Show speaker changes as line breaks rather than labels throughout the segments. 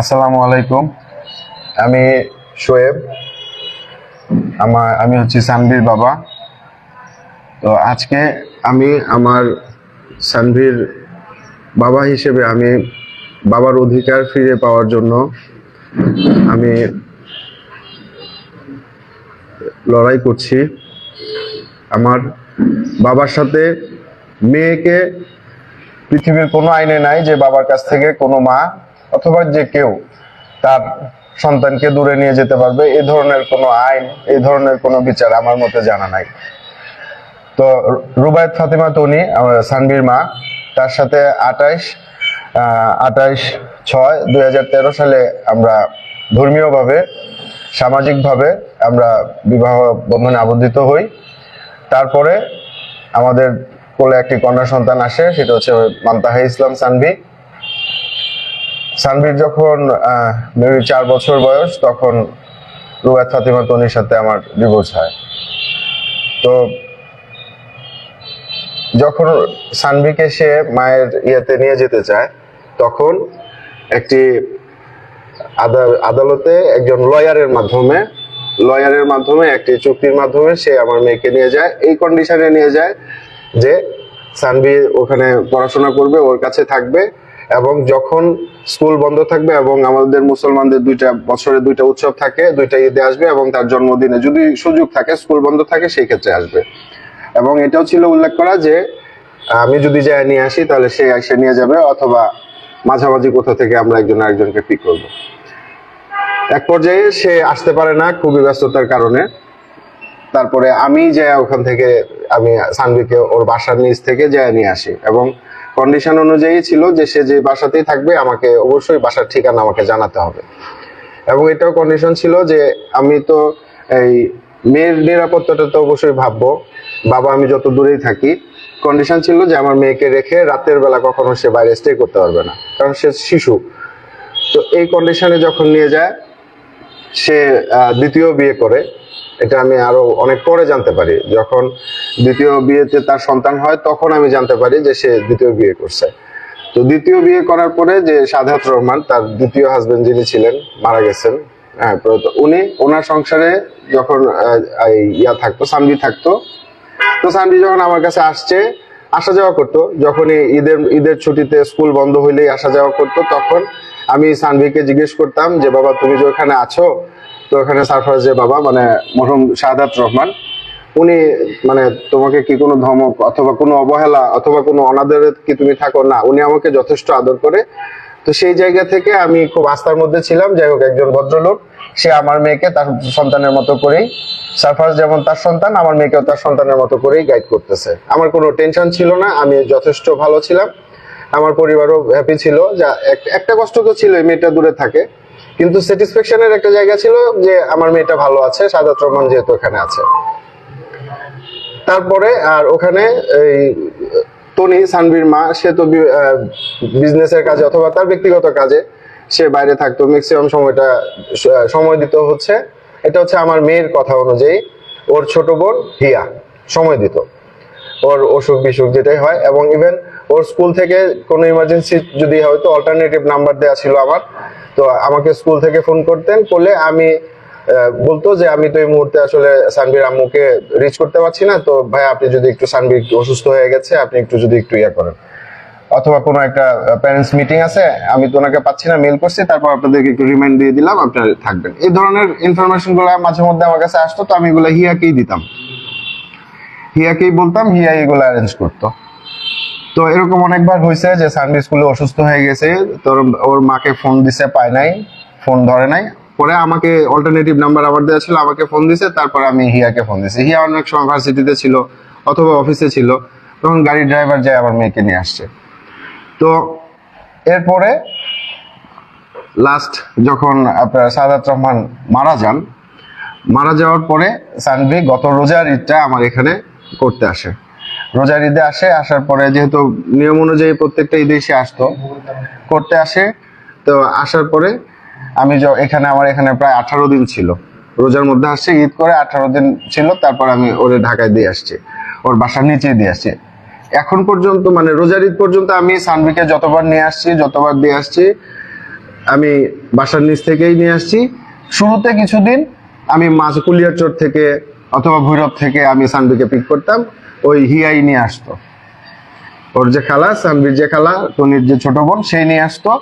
আসসালামু আলাইকুম। আমি শোয়েব আমার, আমি হচ্ছি সানভীর বাবা। তো আজকে আমি আমার সানভীর বাবা হিসেবে আমি বাবার অধিকার ফিরে পাওয়ার জন্য আমি লড়াই করছি। আমার বাবার সাথে মেয়েকে পৃথিবীর কোনো আইনে নাই যে বাবার কাছ থেকে কোনো মা অথবা যে কেউ তার সন্তানকে দূরে নিয়ে যেতে পারবে, এ ধরনের কোনো আইন এই ধরনের কোনো বিচার আমার মতে জানা নাই। তো রুবায়ত ফাতিমা তনি সানভীর মা, তার সাথে আটাইশ আটাইশ ছয় দুই সালে আমরা ধর্মীয়ভাবে, সামাজিকভাবে আমরা বিবাহ বন্ধনে আবদ্ধিত হই। তারপরে আমাদের কোলে একটি কন্যা সন্তান আসে, সেটা হচ্ছে মান্তাহা ইসলাম সানভি সানভির যখন মেবি চার বছর বয়স, তখন রুয়াত ফাতিমা তনির সাথে আমার ডিভোর্স হয়। তো যখন সানভিকে সে মায়ের ইয়েতে নিয়ে যেতে চায়, তখন একটি আদা- আদালতে একজন লয়ারের মাধ্যমে লয়ারের মাধ্যমে, একটি চুক্তির মাধ্যমে সে আমার মেয়েকে নিয়ে যায়। এই কন্ডিশনে নিয়ে যায় যে সানভি ওখানে পড়াশোনা করবে, ওর কাছে থাকবে। এবং যখন স্কুল বন্ধ থাকবে এবং আমাদের মুসলমানদের দুইটা বছরে দুইটা উৎসব থাকে, দুইটা ঈদে আসবে এবং তার জন্মদিনে যদি সুযোগ থাকে, স্কুল বন্ধ থাকে, সেই ক্ষেত্রে আসবে। এবং এটাও ছিল উল্লেখ করা যে, আমি যদি যাই নিয়ে আসি, তাহলে সে এসে নিয়ে যাবে অথবা মাঝামাঝি কোথা থেকে আমরা একজন আরেকজনকে পিক করব। এক পর্যায়ে সে আসতে পারে না খুবই ব্যস্ততার কারণে। তারপরে আমি যাই ওখান থেকে, আমি সানভিকে ওর বাসার নিচ থেকে যাই নিয়ে আসি এবং কন্ডিশন অনুযায়ী ছিল যে সে যে বাসাতেই থাকবে, আমাকে অবশ্যই বাসার ঠিকানা আমাকে জানাতে হবে। এবং এটাও কন্ডিশন ছিল যে আমি তো এই মেয়ের নিরাপত্তাটা তো অবশ্যই ভাববো, বাবা আমি যত দূরেই থাকি। কন্ডিশন ছিল যে আমার মেয়েকে রেখে রাতের বেলা কখনো সে বাইরে স্টে করতে পারবে না, কারণ সে শিশু। তো এই কন্ডিশনে যখন নিয়ে যায়, সে দ্বিতীয় বিয়ে করে। এটা আমি আরও অনেক পরে জানতে পারি, যখন দ্বিতীয় বিয়েতে তার সন্তান হয়, তখন আমি জানতে পারি যে সে দ্বিতীয় বিয়ে করছে। তো দ্বিতীয় বিয়ে করার পরে যে সাধাত রহমান, তার দ্বিতীয় হাজবেন্ড যিনি ছিলেন, মারা গেছেন হ্যাঁ উনি ওনার সংসারে যখন ইয়া থাকতো, সানভি থাকতো। তো সানভি যখন আমার কাছে আসছে, আসা যাওয়া করতো। যখনই ঈদের ঈদের ছুটিতে স্কুল বন্ধ হইলেই আসা যাওয়া করতো, তখন আমি সানভিকে জিজ্ঞেস করতাম যে, বাবা, তুমি যে ওখানে আছো? তো ওখানে সারফারাজ যে, বাবা মানে মরহুম শাহাদাত রহমান। উনি মানে তোমাকে কি কোনো ধমক অথবা কোনো অবহেলা অথবা কোনো অনাদরে কি তুমি থাকো? না, উনি আমাকে যথেষ্ট আদর করে। তো সেই জায়গা থেকে আমি খুব আস্থার মধ্যে ছিলাম। যাই হোক, একজন ভদ্রলোক, সে আমার মেয়েকে তার সন্তানের মতো করেই সারফারাজ যেমন তার সন্তান, আমার মেয়েকেও তার সন্তানের মতো করেই গাইড করতেছে। আমার কোনো টেনশন ছিল না, আমি যথেষ্ট ভালো ছিলাম। আমার পরিবারও হ্যাপি ছিল। যা একটা কষ্ট তো ছিল মেয়েটা দূরে থাকে। কিন্তু স্যাটিসফ্যাকশনের একটা জায়গা ছিল যে, আমার মেয়েটা ভালো আছে সাদাত রহমান যেহেতু এখানে আছে। তারপরে আর ওখানে এই তনি সানবির মা, সে তো বিজনেসের কাজে অথবা তার ব্যক্তিগত কাজে সে বাইরে থাকতো। ম্যাক্সিমাম সময়টা সময় দিত হচ্ছে, এটা হচ্ছে আমার মেয়ের কথা অনুযায়ী। ওর ছোট বোন হিয়া, সময় দিত। ওর অসুখ বিসুখ যেটাই হয়, এবং ইভেন ওর স্কুল থেকে কোনো ইমার্জেন্সি যদি হয়তো অল্টারনেটিভ নাম্বার দেওয়া ছিল আমার, তো আমাকে স্কুল থেকে ফোন করতেন করলে আমি বলতো যে আমি তো এই মুহূর্তে আসলে সানবির আম্মুকে রিচ করতে পারছি না, তো ভাই আপনি যদি একটু সানবির একটু অসুস্থ হয়ে গেছে, আপনি একটু যদি একটু ইয়া করেন। অথবা কোনো একটা প্যারেন্টস মিটিং আছে, আমি তো ওনাকে পাচ্ছি না মেল করছি, তারপর আপনাদেরকে একটু রিমাইন্ড দিয়ে দিলাম, আপনারা থাকবেন। এই ধরনের ইনফরমেশনগুলো মাঝে মধ্যে আমার কাছে আসতো, তো আমি এগুলো হিয়াকেই দিতাম। হিয়াকেই বলতাম হিয়া এগুলো অ্যারেঞ্জ করতো। তো এরকম অনেকবার হয়েছে যে সানডে স্কুলে অসুস্থ হয়ে গেছে, তোর ওর মাকে ফোন দিছে, পায় নাই ফোন ধরে নাই। পরে আমাকে অল্টারনেটিভ নাম্বার আবার দেওয়া ছিল, আমাকে ফোন দিছে, তারপর আমি হিয়াকে ফোন দিছি। হিয়া অনেক সময় ভার্সিটিতে ছিল অথবা অফিসে ছিল, তখন গাড়ির ড্রাইভার যায় আমার মেয়েকে নিয়ে আসছে। তো এরপরে লাস্ট যখন আপনার সাদাত রহমান মারা যান, মারা যাওয়ার পরে সানভি গত রোজার ঈদটা আমার এখানে করতে আসে। রোজার ঈদে আসে, আসার পরে যেহেতু নিয়ম অনুযায়ী প্রত্যেকটা ঈদে সে আসতো, করতে আসে। তো আসার পরে আমি এখানে, আমার এখানে প্রায় আঠারো দিন ছিল। রোজার মধ্যে আসছে, ঈদ করে আঠারো দিন ছিল, তারপর আমি ওরে ঢাকায় দিয়ে আসছি, ওর বাসার নিচে দিয়ে আসছি। এখন পর্যন্ত মানে রোজার ঈদ পর্যন্ত আমি সানভিকে যতবার নিয়ে আসছি, যতবার দিয়ে আসছি, আমি বাসার নিচ থেকেই নিয়ে আসছি। শুরুতে কিছুদিন আমি মাছ কুলিয়ারচর থেকে অথবা ভৈরব থেকে আমি সানভিকে পিক করতাম, ওই হিয়াই নিয়ে আসতো। ওর যে খালা, সানভির যে খালা, টনির যে ছোট বোন, সেই নিয়ে আসতো।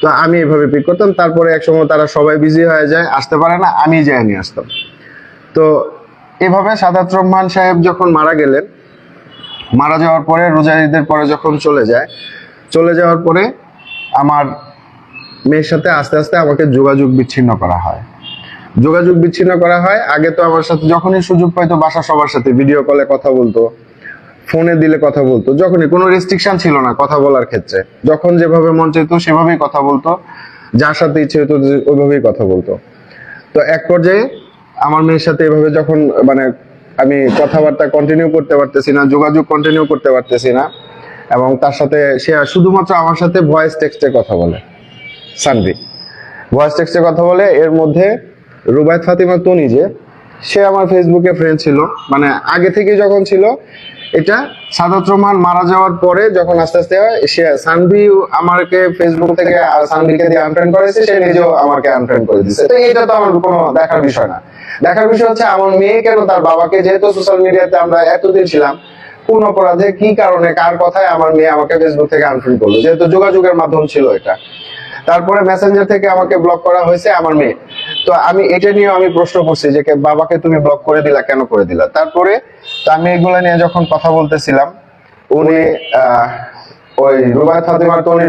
তো আমি এভাবে পিক করতাম। তারপরে একসময় তারা সবাই বিজি হয়ে যায়, আসতে পারে না, আমি যাই নিয়ে আসতাম। তো এভাবে সাদাত রহমান সাহেব যখন মারা গেলেন, মারা যাওয়ার পরে রোজা ঈদের পরে যখন চলে যায়, চলে যাওয়ার পরে আমার মেয়ের সাথে আস্তে আস্তে আমাকে যোগাযোগ বিচ্ছিন্ন করা হয়। যোগাযোগ বিচ্ছিন্ন করা হয়। আগে তো আমার সাথে যখনই সুযোগ পাইতো, বাসা সবার সাথে ভিডিও কলে কথা বলতো। ফোনে দিলে কথা বলতো। যখনই, কোনো রেস্ট্রিকশন ছিল না কথা বলার ক্ষেত্রে। যখন যেভাবে মন চাইতো, সেভাবেই কথা বলতো। যার সাথে ইচ্ছে হতো, ওইভাবেই কথা বলতো। তো এক পর্যায়ে আমার মেয়ের সাথে এভাবে যখন মানে আমি কথাবার্তা কন্টিনিউ করতে পারতেছি না, যোগাযোগ কন্টিনিউ করতে পারতেছি না, এবং তার সাথে সে শুধুমাত্র আমার সাথে ভয়েস টেক্সটে কথা বলে, সানভি। ভয়েস টেক্সটে কথা বলে, এর মধ্যে রুবায়ত ফাতিমা তনি যে, সে আমার ফেসবুকে ফ্রেন্ড ছিল। মানে আগে থেকে যখন ছিল এটা সাদাত রহমান মারা যাওয়ার পরে যখন আস্তে আস্তে সে সানভি আমাকে ফেসবুক থেকে সানভিকে দিয়ে আনফ্রেন্ড করেছে, সে নিজেও আমাকে আনফ্রেন্ড করে দিচ্ছে তো এটা তো আমার কোনো দেখার বিষয় না। দেখার বিষয় হচ্ছে আমার মেয়ে কেন তার বাবাকে, যেহেতু সোশ্যাল মিডিয়াতে আমরা এতদিন ছিলাম, কোন অপরাধে, কি কারণে, কার কথায় আমার মেয়ে আমাকে ফেসবুক থেকে আনফ্রেন্ড করল? যেহেতু যোগাযোগের মাধ্যম ছিল এটা। তারপরে মেসেঞ্জার থেকে আমাকে ব্লক করা হয়েছে আমার মেয়ে। তো আমি এটা নিয়ে আমি প্রশ্ন করছি যে বাবাকে তুমি ব্লক করে দিলা, কেন করে দিলা? তারপরে আমি এগুলা নিয়ে যখন কথা বলতেছিলাম, উনি ওই রুবায়ত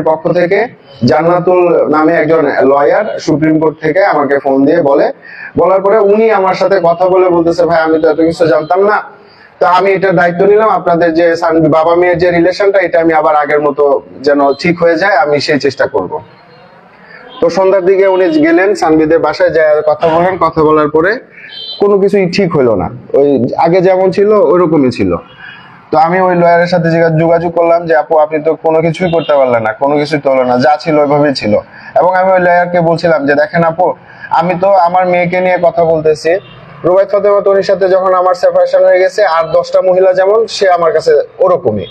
পক্ষ থেকে জান্নাতুল নামে একজন লয়ার সুপ্রিম কোর্ট থেকে আমাকে ফোন দিয়ে বলে, বলার পরে উনি আমার সাথে কথা বলে বলতেছে, ভাই, আমি তো এত কিছু জানতাম না। তো আমি এটার দায়িত্ব নিলাম, আপনাদের যে বাবা মেয়ের যে রিলেশনটা এটা আমি আবার আগের মতো যেন ঠিক হয়ে যায়, আমি সেই চেষ্টা করব। তো সন্ধ্যার দিকে উনি গেলেন, সানবিদের বাসায় যায় কথা বলেন। কথা বলার পরে কোনো কিছুই ঠিক হলো না। ওই আগে যেমন ছিল, ওইরকমই ছিল। তো আমি ওই লয়ারের সাথে যোগাযোগ করলাম যে, আপু, আপনি তো কোনো কিছুই করতে পারলেন না, কোনো কিছুই তো হলো না, যা ছিল ওইভাবেই ছিল। এবং আমি ওই লয়ারকে বলছিলাম যে, দেখেন আপু, আমি তো আমার মেয়েকে নিয়ে কথা বলতেছি। রুবাইত ফাতেমা তনির সাথে যখন আমার সেপারেশন হয়ে গেছে, আর দশটা মহিলা যেমন, সে আমার কাছে ওরকমই।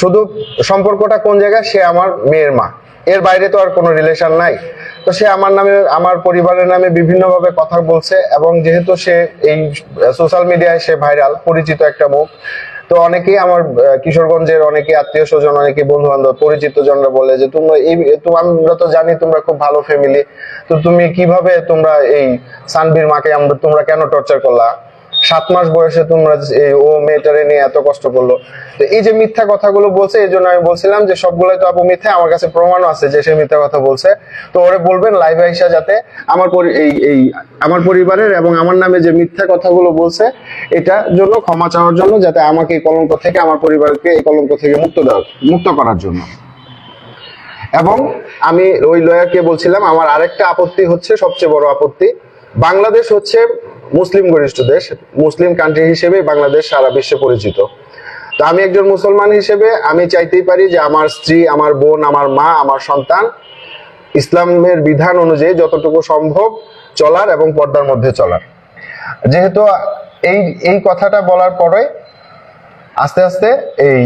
শুধু সম্পর্কটা কোন জায়গায়? সে আমার মেয়ের মা। এর বাইরে তো আর কোনো রিলেশন নাই। তো সে আমার নামে, আমার পরিবারের নামে বিভিন্নভাবে কথা বলছে এবং যেহেতু সে এই সোশ্যাল মিডিয়ায় সে ভাইরাল পরিচিত একটা মুখ, তো অনেকেই আমার কিশোরগঞ্জের অনেকে আত্মীয় স্বজন, অনেকে বন্ধু বান্ধব পরিচিত জনরা বলে যে, তোমরা এই আমরা তো জানি তোমরা খুব ভালো ফ্যামিলি তো তুমি কীভাবে তোমরা এই সানবীর মাকে তোমরা কেন টর্চার করলা? সাত মাস বয়সে তোমরা ও মেয়েটারে নিয়ে এত কষ্ট করল। তো এই যে মিথ্যা কথাগুলো বলছে, এই জন্য আমি বলছিলাম যে সবগুলোই তো আপু মিথ্যা, আমার কাছে প্রমাণও আছে যে সে মিথ্যা কথা বলছে। তো ওরে বলবেন লাইভে আইসা যাতে আমার এই এই, আমার পরিবারের এবং আমার নামে যে মিথ্যা কথাগুলো বলছে এটা জন্য ক্ষমা চাওয়ার জন্য যাতে আমাকে এই কলঙ্ক থেকে, আমার পরিবারকে এই কলঙ্ক থেকে মুক্ত দেওয়া, মুক্ত করার জন্য। এবং আমি ওই লয়ারকে বলছিলাম, আমার আরেকটা আপত্তি হচ্ছে, সবচেয়ে বড় আপত্তি বাংলাদেশ হচ্ছে মুসলিম ঘনিষ্ঠ দেশ, মুসলিম কান্ট্রি হিসেবে বাংলাদেশ সারা বিশ্বে পরিচিত। তো আমি একজন মুসলমান হিসেবে আমি চাইতেই পারি যে আমার স্ত্রী, আমার বোন, আমার মা, আমার সন্তান ইসলামের বিধান অনুযায়ী যতটুকু সম্ভব চলার এবং পর্দার মধ্যে চলার। যেহেতু এই এই কথাটা বলার পরে আস্তে আস্তে এই,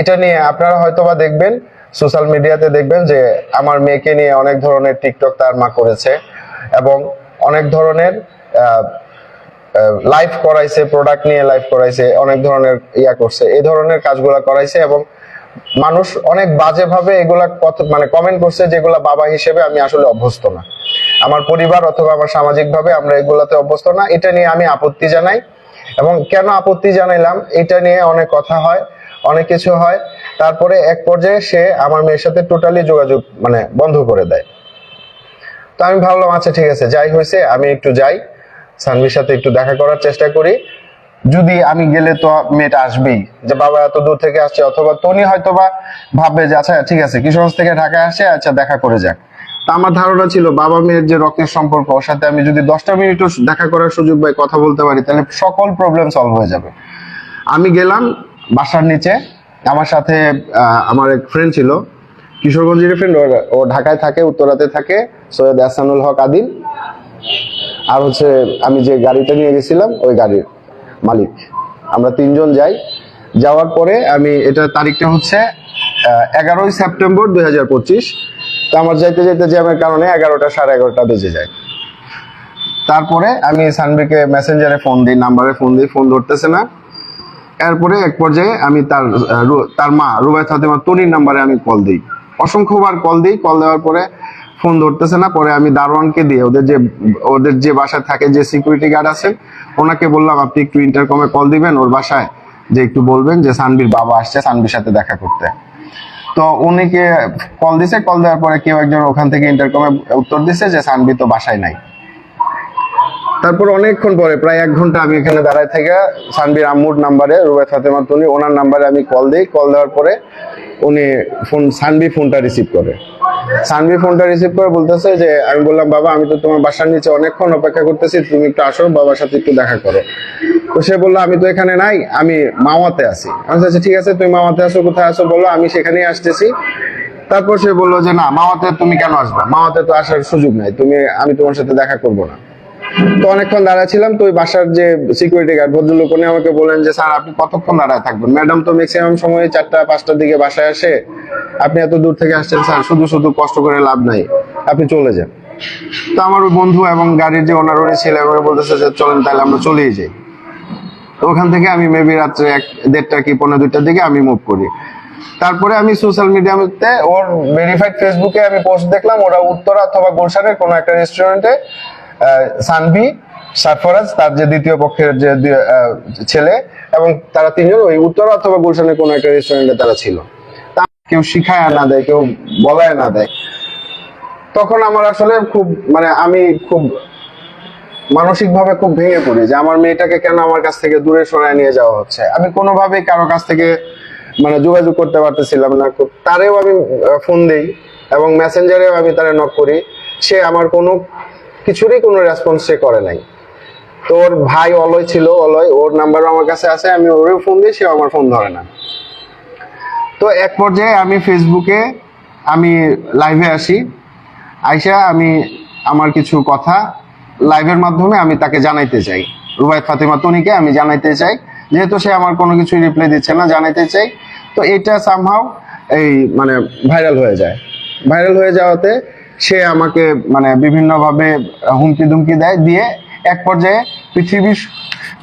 এটা নিয়ে আপনারা হয়তোবা দেখবেন সোশ্যাল মিডিয়াতে দেখবেন যে আমার মেয়েকে নিয়ে অনেক ধরনের টিকটক তার মা করেছে এবং অনেক ধরনের লাইভ করাইছে প্রোডাক্ট নিয়ে লাইভ করাইছে, অনেক ধরনের ইয়া করছে, এই ধরনের কাজগুলা করাইছে এবং মানুষ অনেক বাজেভাবে এগুলা কত- মানে কমেন্ট করছে যেগুলা বাবা হিসেবে আমি আসলে অভ্যস্ত না। আমার পরিবার অথবা আমার সামাজিকভাবে আমরা এগুলাতে অভ্যস্ত না, এটা নিয়ে আমি আপত্তি জানাই এবং কেন আপত্তি জানাইলাম, এটা নিয়ে অনেক কথা হয়, অনেক কিছু হয়। তারপরে এক পর্যায়ে সে আমার মেয়ের সাথে টোটালি যোগাযোগ মানে বন্ধ করে দেয়। তো আমি ভাবলাম আচ্ছা ঠিক আছে, যাই হয়েছে, আমি একটু যাই। সানভির সাথে একটু দেখা করার চেষ্টা করি। যদি আমি গেলে তো মেয়েটা আসবেই। যে বাবা এত দূর থেকে আসছে, অথবা তনি হয়তোবা ভাববে যে আচ্ছা ঠিক আছে, কিশোরগঞ্জ থেকে ঢাকায় আসে আচ্ছা দেখা করে যাক। তা আমার ধারণা ছিল বাবা মেয়ের যে রক্তের সম্পর্ক, ওর সাথে আমি যদি দশটা মিনিটও দেখা করার সুযোগ পাই, কথা বলতে পারি, তাহলে সকল প্রবলেম সলভ হয়ে যাবে। আমি গেলাম বাসার নিচে। আমার সাথে আমার এক ফ্রেন্ড ছিল কিশোরগঞ্জের ফ্রেন্ড ও ঢাকায় থাকে, উত্তরাতে থাকে, সৈয়দ আহসানুল হক আদিল। আর হচ্ছে আমি যে গাড়িটা নিয়ে গেছিলাম, ওই গাড়ির মালিক। আমরা তিনজন যাই। যাওয়ার পরে আমি, এটা তারিখটা হচ্ছে এগারোই সেপ্টেম্বর দুই হাজার পঁচিশ। তো আমার যাইতে যাইতে জ্যামের কারণে এগারোটা সাড়ে এগারোটা বেজে যায়। তারপরে আমি সানবিকে মেসেঞ্জারে ফোন দিই নাম্বারে ফোন দিই ফোন ধরতেছে না। এরপরে এক পর্যায়ে আমি তার তার মা রুবাই ফাতেমা তনির নাম্বারে আমি কল দিই। অসংখ্যবার কল দিই কল দেওয়ার পরে ফোন ধরতেছে না, পরে আমি দারোয়ানকে দিয়ে ওদের যে ওদের যে বাসায় থাকে যে সিকিউরিটি গার্ড আছেন, ওনাকে বললাম, আপনি একটু ইন্টারকমে কল দিবেন, ওর বাসায় যে একটু বলবেন যে সানবির বাবা আসছে, সানবির সাথে দেখা করতে। তো উনিকে কল দিছে কল দেওয়ার পরে কেউ একজন ওখান থেকে ইন্টারকমে উত্তর দিছে যে সানবি তো বাসায় নাই। তারপর অনেকক্ষণ পরে, প্রায় এক ঘণ্টা আমি এখানে দাঁড়ায় থেকে সানবির আম্মুর নাম্বারে রুবাই ফাতেমা তনি ওনার নাম্বারে আমি কল দিই। কল দেওয়ার পরে উনি ফোন সানবি ফোনটা রিসিভ করে। সানবি ফোনটা রিসিভ করে বলতেছে যে, আমি বললাম, বাবা, আমি তো তোমার বাসার নিচে অনেকক্ষণ অপেক্ষা করতেছি, তুমি একটু আসো, বাবার সাথে একটু দেখা করো। তো সে বলল, আমি তো এখানে নাই, আমি মাওয়াতে আছি। আমি আচ্ছা ঠিক আছে, তুমি মাওয়াতে আসো কোথায় আসো বলো, আমি সেখানেই আসতেছি। তারপর সে বলল যে, না, মাওয়াতে তুমি কেন আসবে? মাওয়াতে তো আসার সুযোগ নাই, তুমি, আমি তোমার সাথে দেখা করব না। তো অনেকক্ষণ দাঁড়ায় ছিলাম, তো ওই বাসার যে সিকিউরিটি গার্ড ভদ্রলোক, উনি আমাকে বলেন যে, স্যার, আপনি কতক্ষণ দাঁড়ায় থাকবেন? ম্যাডাম, তো ম্যাক্সিমাম সময় চারটা, পাঁচটার দিকে বাসায় আসে। আপনি এত দূর থেকে আসছেন, স্যার, শুধু শুধু কষ্ট করে লাভ নাই। আপনি চলে যান। তো আমার ওই বন্ধু এবং গাড়ির যে ওনার উনি ছিল, আমাকে বলতেছে যে, চলেন, তাহলে আমরা চলেই যাই। তো ওখান থেকে আমি মেবি রাত্রে এক, দেড়টা কি পনেরো দুইটার দিকে আমি মুভ করি। তারপরে আমি সোশ্যাল মিডিয়াতে ওর ভেরিফাইড ফেসবুকে আমি পোস্ট দেখলাম, ওরা উত্তরা অথবা গুলশানের কোনো একটা রেস্টুরেন্টে সানভি সারফরাজ তার যে দ্বিতীয় পক্ষের যে ছেলে, এবং তারা তিনজন ওই উত্তরা অথবা গুলশানের কোনো একটা রেস্টুরেন্টে তারা ছিল। কেউ শিখায় না দেয়, কেউ বলায় না দেয়। তখন আমার আসলে খুব মানে আমি খুব মানসিক ভাবে খুব ভেঙে পড়ি যে আমার মেয়েটাকে কেন আমার কাছ থেকে দূরে সরায় নিয়ে যাওয়া হচ্ছে। আমি কোনোভাবেই কারও কাছ থেকে মানে যোগাযোগ করতে পারতেছিলাম না। খুব- তারেও আমি ফোন দিই এবং মেসেঞ্জারেও আমি তারে নক করি। সে আমার কোনো কিছুরই কোনো রেসপন্স সে করে নাই। তো ওর ভাই অলয় ছিল, অলয়, ওর নাম্বারও আমার কাছে আছে, আমি ওরেও ফোন দিই, সেও আমার ফোন ধরে না। তো এক পর্যায়ে আমি ফেসবুকে আমি লাইভে আসি। আইসা আমি আমার কিছু কথা লাইভের মাধ্যমে আমি তাকে জানাইতে চাই। রুবাই ফাতেমা তনিকে আমি জানাইতে চাই। যেহেতু সে আমার কোনো কিছু রিপ্লাই দিচ্ছে না, জানাইতে চাই। তো এটা সামহাও এই মানে ভাইরাল হয়ে যায়। ভাইরাল হয়ে যাওয়াতে সে আমাকে মানে বিভিন্নভাবে হুমকি ধুমকি দেয়, দিয়ে এক পর্যায়ে পৃথিবীর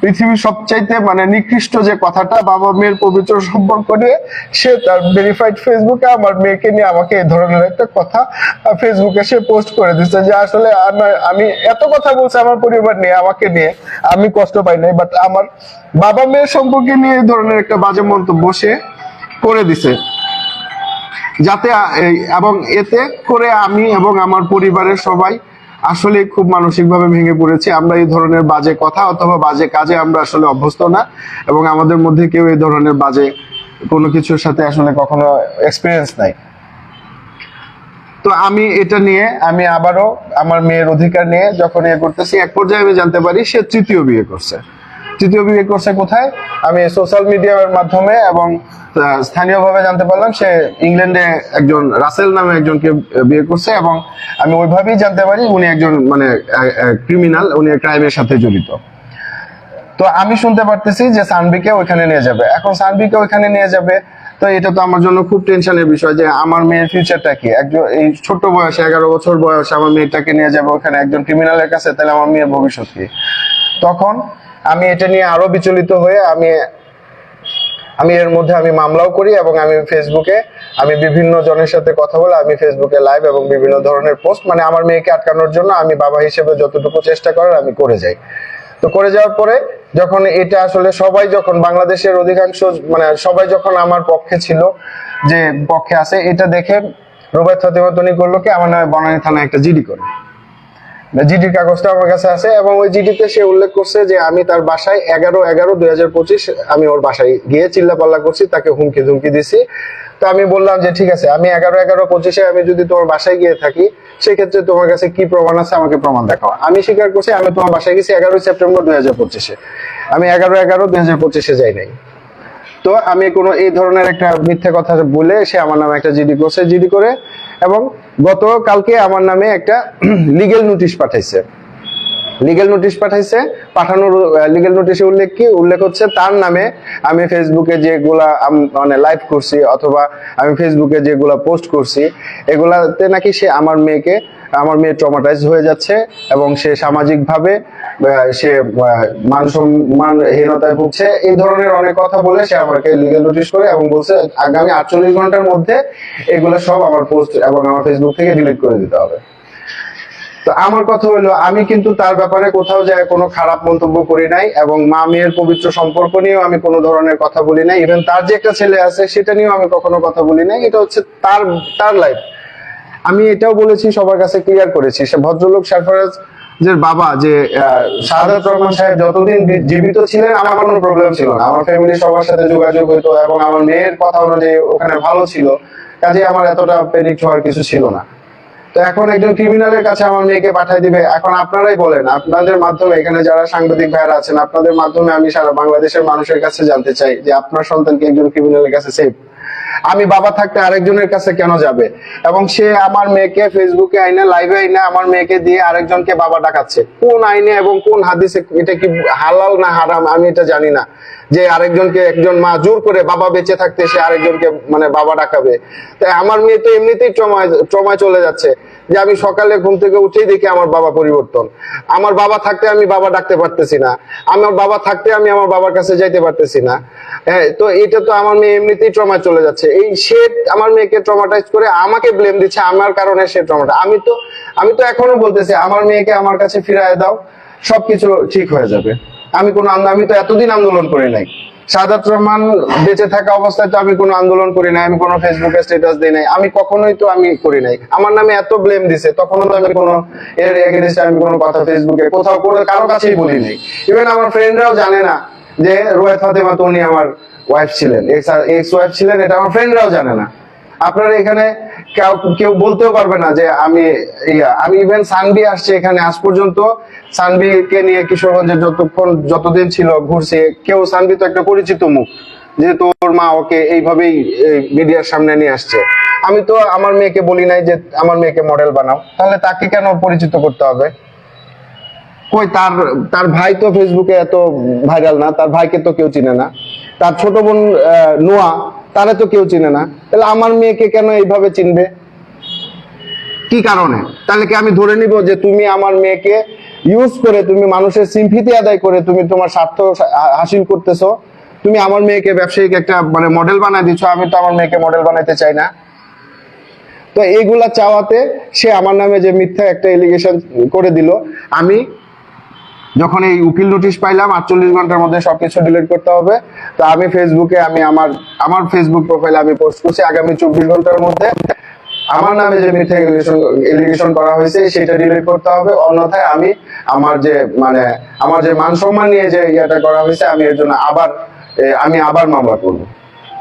পৃথিবীর সবচাইতে মানে নিকৃষ্ট যে কথাটা বাবা মেয়ের পবিত্র সম্পর্ক নিয়ে, সে তার ভেরিফাইড ফেসবুকে আমার মেয়েকে নিয়ে আমাকে এই ধরনের একটা কথা ফেসবুকে সে পোস্ট করে দিচ্ছে যে আসলে আমার, আমি এত কথা বলছি আমার পরিবার নিয়ে, আমাকে নিয়ে, আমি কষ্ট পাই নাই বাট আমার বাবা মেয়ের সম্পর্কে নিয়ে এই ধরনের একটা বাজে মন্তব্য সে করে দিছে। যাতে এবং এতে করে আমি এবং আমার পরিবারের সবাই আসলে খুব মানসিকভাবে ভেঙে পড়েছি। আমরা এই ধরনের বাজে কথা অথবা বাজে কাজে আমরা আসলে অভ্যস্ত না এবং আমাদের মধ্যে কেউ এই ধরনের বাজে কোনো কিছুর সাথে আসলে কখনো এক্সপিরিয়েন্স নাই। তো আমি এটা নিয়ে, আমি আবারও আমার মেয়ের অধিকার নিয়ে যখন ইয়ে করতেছি, এক পর্যায়ে আমি জানতে পারি সে তৃতীয় বিয়ে করছে। তৃতীয় বিয়ে করছে কোথায়? আমি সোশ্যাল মিডিয়ার মাধ্যমে এবং স্থানীয়ভাবে জানতে পারলাম সে ইংল্যান্ডে একজন রাসেল নামে একজনকে বিয়ে করছে এবং আমি ওইভাবেই জানতে পারি উনি একজন মানে ক্রিমিনাল উনি ক্রাইমের সাথে জড়িত। তো আমি শুনতে পারতেছি যে সানবিকে ওইখানে নিয়ে যাবে। এখন সানবিকে ওইখানে নিয়ে যাবে, তো এটা তো আমার জন্য খুব টেনশনের বিষয় যে আমার মেয়ের ফিউচারটা কি? একজন, এই ছোট বয়সে, এগারো বছর বয়সে আমার মেয়েটাকে নিয়ে যাবে ওখানে একজন ক্রিমিনালের কাছে, তাহলে আমার মেয়ের ভবিষ্যৎ কি? তখন আমি এটা নিয়ে আরও বিচলিত হয়ে আমি আমি এর মধ্যে আমি মামলাও করি এবং আমি ফেসবুকে, আমি বিভিন্ন জনের সাথে কথা বলে আমি ফেসবুকে লাইভ এবং বিভিন্ন ধরনের পোস্ট মানে আমার মেয়েকে আটকানোর জন্য আমি বাবা হিসেবে যতটুকু চেষ্টা করার আমি করে যাই। তো করে যাওয়ার পরে যখন এটা আসলে সবাই যখন বাংলাদেশের অধিকাংশ মানে সবাই যখন আমার পক্ষে ছিল যে পক্ষে আছে, এটা দেখে রোবায়ত ফাতেমা তনি করল কি, আমার নামে বনানী থানায় একটা জিডি করে। জিডির কাগজটা আমার কাছে আছে এবং ওই জিডিতে সে উল্লেখ করছে যে আমি তার বাসায় এগারো এগারো দুই হাজার পঁচিশ আমি ওর বাসায় গিয়ে চিল্লা পাল্লা করছি, তাকে হুমকি ধুমকি দিছি। তো আমি বললাম যে, ঠিক আছে, আমি এগারো এগারো পঁচিশে আমি যদি তোমার বাসায় গিয়ে থাকি, সেক্ষেত্রে তোমার কাছে কি প্রমাণ আছে আমাকে প্রমাণ দেখাও। আমি স্বীকার করছি, আমি তোমার বাসায় গেছি এগারোই সেপ্টেম্বর দুই পঁচিশে। আমি এগারো এগারো দুই হাজার পঁচিশে যাই নাই। তো আমি কোনো এই ধরনের একটা মিথ্যে কথা বলে সে আমার নামে একটা জিডি করছে, জিডি করে এবং গত কালকে আমার নামে একটা লিগেল নোটিশ পাঠাইছে। লিগেল নোটিশ পাঠাইছে, পাঠানোর লিগেল নোটিশে উল্লেখ কি? উল্লেখ হচ্ছে তার নামে আমি ফেসবুকে যেগুলা মানে লাইভ করছি অথবা আমি ফেসবুকে যেগুলা পোস্ট করছি, এগুলাতে নাকি সে আমার মেয়েকে, আমার মেয়ে ট্রমাটাইজ হয়ে যাচ্ছে এবং সে সামাজিকভাবে সে মান ভুগছে, এই ধরনের অনেক কথা বলে সে আমাকে লিগেল নোটিশ করে এবং বলছে, আগামী আটচল্লিশ ঘণ্টার মধ্যে এগুলো সব আমার পোস্ট এবং আমার ফেসবুক থেকে ডিলিট করে দিতে হবে। তো আমার কথা হলো, আমি কিন্তু তার ব্যাপারে কোথাও যায় কোনো খারাপ মন্তব্য করি নাই এবং মা মেয়ের পবিত্র সম্পর্ক নিয়েও আমি কোনো ধরনের কথা বলি নাই। ইভেন তার যে একটা ছেলে আছে, সেটা নিয়েও আমি কখনো কথা বলি নাই। এটা হচ্ছে তার তার লাইফ আমি এটাও বলেছি, সবার কাছে ক্লিয়ার করেছি। সে ভদ্রলোক, সারফারাজ যে বাবা যে সাদাত রহমান সাহেব যতদিন জীবিত ছিলেন, আমার কোনো প্রবলেম ছিল না। আমার ফ্যামিলি সবার সাথে যোগাযোগ হইতো এবং আমার মেয়ের কথা অনুযায়ী ওখানে ভালো ছিল। কাজে আমার এতটা প্রেডিক্ট হওয়ার কিছু ছিল না। তো এখন একজন ক্রিমিনালের কাছে আমার মেয়েকে পাঠিয়ে দিবে। এখন আপনারাই বলেন, আপনাদের মাধ্যমে এখানে যারা সাংবাদিক ভাইরা আছেন, আপনাদের মাধ্যমে আমি সারা বাংলাদেশের মানুষের কাছে জানতে চাই যে আপনার সন্তানকে একজন ক্রিমিনালের কাছে সেভ আমি বাবা থাকতে আরেকজনের কাছে কেন যাবে? এবং সে আমার মেয়েকে ফেসবুকে আইনে লাইভে আইনে আমার মেয়েকে দিয়ে আরেকজনকে বাবা ডাকাচ্ছে। কোন আইনে এবং কোন হাদিসে এটা কি হালাল না হারাম আমি এটা জানি না। যে আরেকজনকে একজন মা জোর করে বাবা বেঁচে থাকতে সে আরেকজনকে মানে বাবা ডাকাবে। তাই আমার মেয়ে তো এমনিতেই ট্রমায় ট্রমায় চলে যাচ্ছে যে আমি সকালে ঘুম থেকে উঠেই দেখি আমার বাবা পরিবর্তন। আমার বাবা থাকতে আমি বাবা ডাকতে পারতেছি না। আমার বাবা থাকতে আমি আমার বাবার কাছে যাইতে পারতেছি না। হ্যাঁ তো এটা তো আমার মেয়ে এমনিতেই ট্রমায় চলে যাচ্ছে। এই সে আমার মেয়েকে ট্রমাটাইজ করে আমাকে ব্লেম দিচ্ছে, আমার কারণে সে ট্রমাটা। আমি তো আমি তো এখনও বলতেছি, আমার মেয়েকে আমার কাছে ফিরায় দাও, সবকিছু ঠিক হয়ে যাবে। আমি কোনো আমি তো এতদিন আন্দোলন করি নাই। সাদাত রহমান বেঁচে থাকা অবস্থায় তো আমি কোনো আন্দোলন করি নাই, আমি কোনো ফেসবুকে স্ট্যাটাস দিই নাই। আমি কখনোই তো আমি করি নাই। আমার নামে এত ব্লেম দিছে, তখনও তো আমি কোনো এর এগেনস্টে আমি কোনো কথা ফেসবুকে কোথাও কোনো কারও কাছেই বলি নাই। ইভেন আমার ফ্রেন্ডরাও জানে না যে রোয়েত ফাতেমা তো উনি আমার ওয়াইফ ছিলেন। এক্স ওয়াইফ ছিলেন, এটা আমার ফ্রেন্ডরাও জানে না। আপনারা এখানে কেউ বলতেও পারবে না যে আমি আমি ইভেন সানবি আসছে এখানে আজ পর্যন্ত। সানবিকে নিয়ে কিশোরগঞ্জে যতক্ষণ যতদিন ছিল ঘুরছে, কেউ সানবি তো একটা পরিচিত মুখ, যে তোর মা ওকে এইভাবেই মিডিয়ার সামনে নিয়ে আসছে। আমি তো আমার মেয়েকে বলি নাই যে আমার মেয়েকে মডেল বানাও, তাহলে তাকে কেন পরিচিত করতে হবে? কই তার তার ভাই তো ফেসবুকে এত ভাইরাল না, তার ভাইকে তো কেউ চিনে না। তার ছোট বোন নোয়া, তারা তো কেউ চিনে না। তাহলে আমার মেয়েকে কেন এইভাবে চিনবে? কি কারণে? তাহলে কি আমি ধরে নিব যে তুমি আমার মেয়েকে ইউজ করে তুমি মানুষের সিম্পিতি আদায় করে তুমি তোমার স্বার্থ হাসিল করতেছো? তুমি আমার মেয়েকে ব্যবসায়িক একটা মানে মডেল বানায় দিচ্ছ আমি তো আমার মেয়েকে মডেল বানাইতে চাই না। তো এইগুলা চাওয়াতে সে আমার নামে যে মিথ্যা একটা এলিগেশন করে দিল, আমি যখন এই উকিল নোটিশ পাইলাম, আটচল্লিশ ঘণ্টার মধ্যে সবকিছু ডিলিট করতে হবে। তো আমি ফেসবুকে আমি আমার আমার ফেসবুক প্রোফাইলে আমি পোস্ট করছি আগামী চব্বিশ ঘণ্টার মধ্যে। আমার নামে যে মিথ্যা এলিগেশন করা হয়েছে, সেটা ডিলিট করতে হবে। অন্যথায় আমি আমার যে মানে আমার যে মান সম্মান নিয়ে যে ইয়েটা করা হয়েছে, আমি এর জন্য আবার আমি আবার মামলা করব।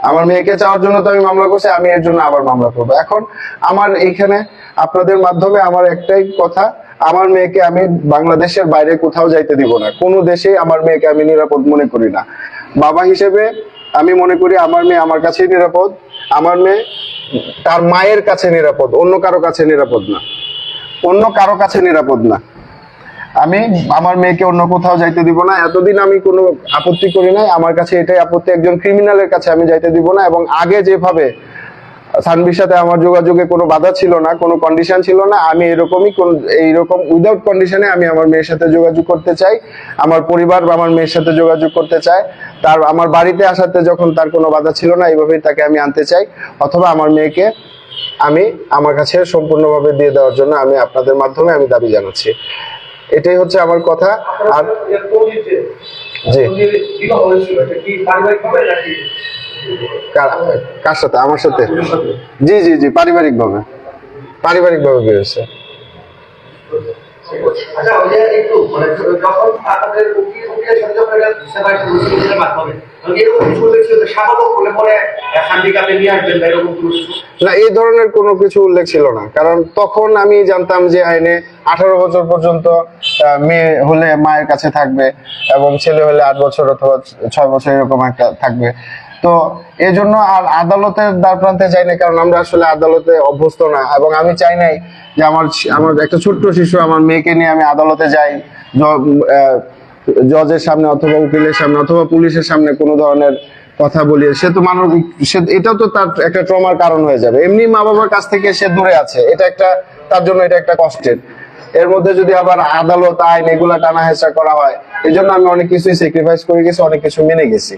আমার মেয়েকে চাওয়ার জন্য তো আমি মামলা করছি, আমি এর জন্য আবার মামলা করব। এখন আমার এইখানে আপনাদের মাধ্যমে আমার একটাই কথা আমার মেয়েকে আমি বাংলাদেশের বাইরে কোথাও যাইতে দিব না। কোনো দেশে আমার মেয়েকে আমি নিরাপদ মনে করি না। বাবা হিসেবে আমি মনে করি আমার মেয়ে আমার কাছেই নিরাপদ, আমার মেয়ে তার মায়ের কাছে নিরাপদ, অন্য কারও কাছে নিরাপদ না। অন্য কারও কাছে নিরাপদ না। আমি আমার মেয়েকে অন্য কোথাও যাইতে দিব না। এতদিন আমি কোনো আপত্তি করি নাই। আমার কাছে এটাই আপত্তি, একজন ক্রিমিনালের কাছে আমি যাইতে দিব না এবং আগে যেভাবে সানবির সাথে আমার যোগাযোগে কোনো বাধা ছিল না কোনো কন্ডিশন ছিল না। আমি এরকমই কোন এইরকম উইদাউট কন্ডিশনে আমি আমার মেয়ের সাথে যোগাযোগ করতে চাই আমার পরিবার বা আমার মেয়ের সাথে যোগাযোগ করতে চাই তার আমার বাড়িতে আসাতে যখন তার কোনো বাধা ছিল না এইভাবেই তাকে আমি আনতে চাই। অথবা আমার মেয়েকে আমি আমার কাছে সম্পূর্ণভাবে দিয়ে দেওয়ার জন্য আমি আপনাদের মাধ্যমে আমি দাবি জানাচ্ছি। এটাই হচ্ছে আমার কথা। আর জি। কার সাথে? আমার সাথে? জি জি জি পারিবারিক ভাবে পারিবারিক ভাবে না এই ধরনের কোনো কিছু উল্লেখ ছিল না। কারণ তখন আমি জানতাম যে আইনে আঠারো বছর পর্যন্ত মেয়ে হলে মায়ের কাছে থাকবে এবং ছেলে হলে আট বছর অথবা ছয় বছর এরকম একটা থাকবে। তো এই জন্য আর আদালতের দ্বার প্রান্তে যাই না কারণ আমরা আসলে আদালতে অভ্যস্ত না। এবং আমি চাই নাই যে আমার আমার একটা ছোট্ট শিশু, আমার মেয়েকে নিয়ে আমি আদালতে যাই। জজের সামনে অথবা উকিলের সামনে অথবা পুলিশের সামনে কোনো ধরনের কথা বলি সে তো মানবিক সে, এটাও তো তার একটা ট্রমার কারণ হয়ে যাবে। এমনি মা বাবার কাছ থেকে সে দূরে আছে। এটা একটা, তার জন্য এটা একটা কষ্টের। এর মধ্যে যদি আবার আদালত, আইন এগুলা টানা হেঁচড়া করা হয় এই জন্য আমি অনেক কিছুই স্যাক্রিফাইস করে গেছি, অনেক কিছু মেনে গেছি।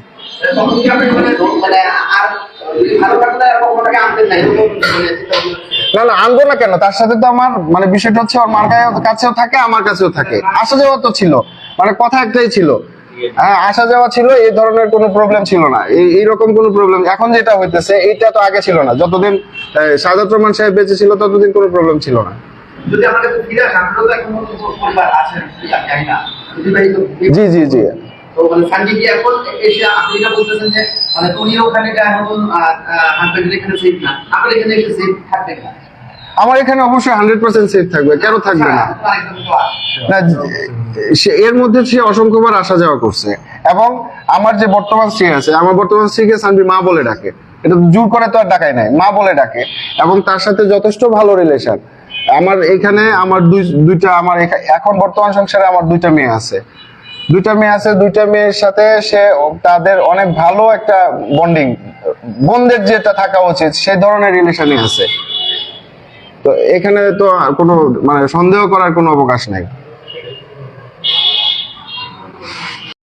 না
না, আনব না কেন? তার সাথে তো আমার মানে বিষয়টা হচ্ছে কাছেও থাকে, আমার কাছেও থাকে। আসা যাওয়া তো ছিল মানে কথা একটাই ছিল। হ্যাঁ আসা যাওয়া ছিল, এই ধরনের কোনো প্রবলেম ছিল না। এই, এইরকম কোনো প্রবলেম এখন যেটা হইতেছে, এইটা তো আগে ছিল না। যতদিন সাজাদ রহমান সাহেব বেঁচে ছিল, ততদিন কোনো প্রবলেম ছিল না।
যদি আমার কাছে ফিরে আসেন আপনারা তো এখন পরিবার আছেন জানি না। যদি ভাই তো
জি জি জি।
তো মানে সানজি কি এখন এসে আপনি যেটা বলতেছেন যে মানে উনি ওখানে এখন হাজবেন্ডের এখানে সেফ না? আপনার এখানে এসে সেফ থাকবেন না?
আমার এখানে অবশ্যই হান্ড্রেড পার্সেন্ট সেফ থাকবে কেন থাকবে না?
আপনার একদম class।
না এর মধ্যে সে অসংখ্যবার আসা যাওয়া করছে। এবং আমার যে বর্তমান স্ত্রী আছে আমার বর্তমান স্ত্রীকে সানবি মা বলে ডাকে। এটা জোর করে তো আর ডাকাই নাই মা বলে ডাকে। এবং তার সাথে যথেষ্ট ভালো রিলেশন আমার এখানে আমার দুই, দুইটা আমার এখন বর্তমান সংসারে আমার দুইটা মেয়ে আছে। দুইটা মেয়ে আছে, দুইটা মেয়ের সাথে সে তাদের অনেক ভালো একটা বন্ডিং বন্ধের যেটা থাকা উচিত, সেই ধরনের রিলেশনই আছে। তো এখানে তো কোনো মানে সন্দেহ করার কোনো অবকাশ নাই।